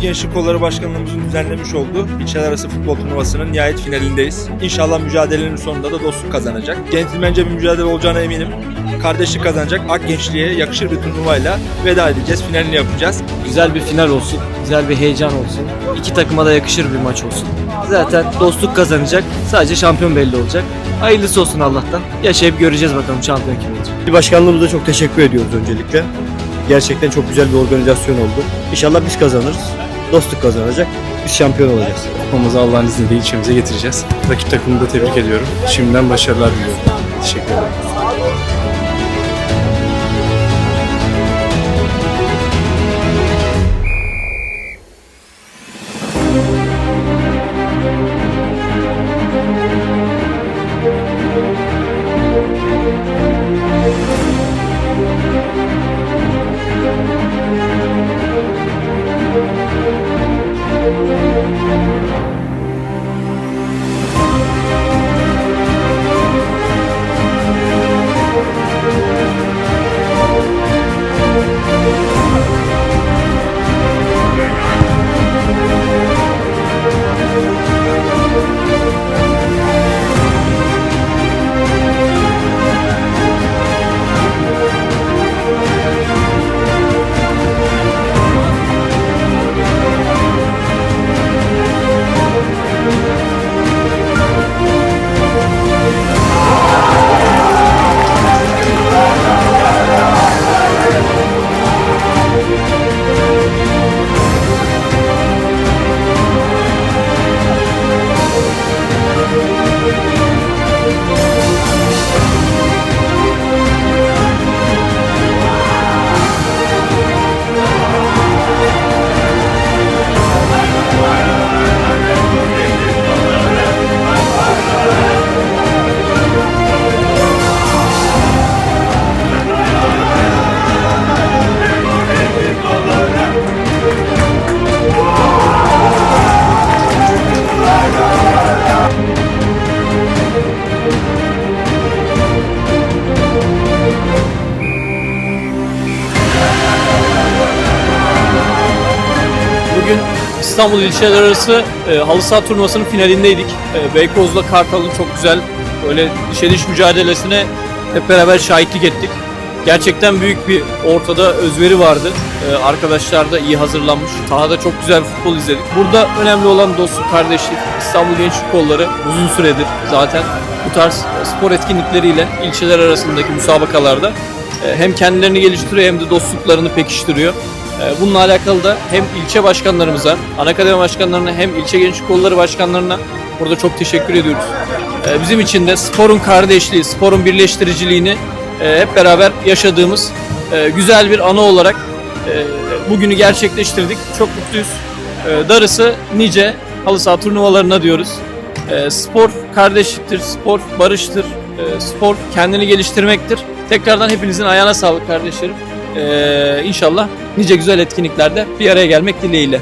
Gençlik Kolları Başkanlığımızın düzenlemiş olduğu ilçeler arası futbol turnuvasının nihayet finalindeyiz. İnşallah mücadelenin sonunda da dostluk kazanacak. Centilmence bir mücadele olacağına eminim. Kardeşlik kazanacak. Ak Gençliğe yakışır bir turnuvayla veda edeceğiz. Finalini yapacağız. Güzel bir final olsun, güzel bir heyecan olsun. İki takıma da yakışır bir maç olsun. Zaten dostluk kazanacak, sadece şampiyon belli olacak. Hayırlısı olsun Allah'tan. Yaşayıp göreceğiz bakalım şampiyon kim olacak. Başkanlığımıza çok teşekkür ediyoruz öncelikle. Gerçekten çok güzel bir organizasyon oldu. İnşallah biz kazanırız. Dostluk kazanacak. Biz şampiyon olacağız. Kupamızı Allah'ın izniyle ilçemize getireceğiz. Rakip takımını da tebrik ediyorum. Şimdiden başarılar diliyorum. Teşekkür ederim. İstanbul İlçeler Arası e, halı saha turnuvasının finalindeydik. E, Beykoz'la Kartal'ın çok güzel böyle dişe diş mücadelesine hep beraber şahitlik ettik. Gerçekten büyük bir ortada özveri vardı. E, arkadaşlar da iyi hazırlanmış. Sahada çok güzel futbol izledik. Burada önemli olan dostluk, kardeşlik. İstanbul Gençlik Kolları uzun süredir zaten bu tarz spor etkinlikleriyle ilçeler arasındaki müsabakalarda e, hem kendilerini geliştiriyor hem de dostluklarını pekiştiriyor. Ee, Bununla alakalı da hem ilçe başkanlarımıza, anakademi başkanlarına hem ilçe gençlik kolları başkanlarına burada çok teşekkür ediyoruz. Ee, Bizim için de sporun kardeşliği, sporun birleştiriciliğini e, hep beraber yaşadığımız e, güzel bir anı olarak e, bugünü gerçekleştirdik. Çok mutluyuz. Darısı nice halı saha turnuvalarına diyoruz. Spor kardeşliktir, spor barıştır, spor kendini geliştirmektir. Tekrardan hepinizin ayağına sağlık kardeşlerim. Ee, inşallah nice güzel etkinliklerde bir araya gelmek dileğiyle.